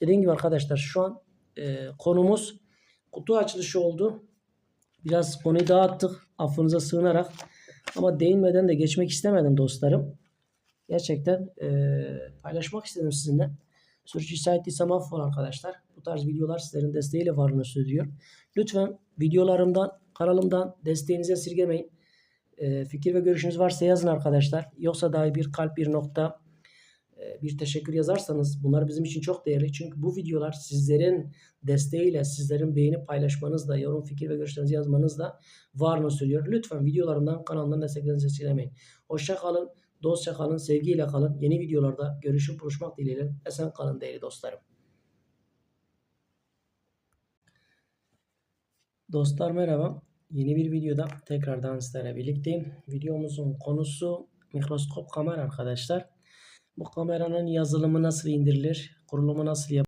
Dediğim gibi arkadaşlar şu an e, konumuz kutu açılışı oldu. Biraz konuyu dağıttık affınıza sığınarak. Ama değinmeden de geçmek istemedim dostlarım. Gerçekten e, paylaşmak istedim sizinle. Sürçülisan ettiysem affola arkadaşlar. Bu tarz videolar sizlerin desteğiyle varlığını sürdürüyor. Lütfen videolarımdan, kanalımdan desteğinizi esirgemeyin. E, fikir ve görüşünüz varsa yazın arkadaşlar. Yoksa dahi bir kalp, bir nokta, bir teşekkür yazarsanız bunlar bizim için çok değerli. Çünkü bu videolar sizlerin desteğiyle, sizlerin beğeni paylaşmanızla, yorum, fikir ve görüşlerinizi yazmanızla varlığını sürdürüyor. Lütfen videolarımdan, kanalımdan desteklerinizi esirgemeyin. Hoşça kalın, dostça kalın, sevgiyle kalın. Yeni videolarda görüşüp buluşmak dileğiyle. Esen kalın değerli dostlarım. Dostlar merhaba. Yeni bir videoda tekrardan sizlerle birlikteyim. Videomuzun konusu mikroskop kamera arkadaşlar. Bu kameranın yazılımı nasıl indirilir, kurulumu nasıl yapılır?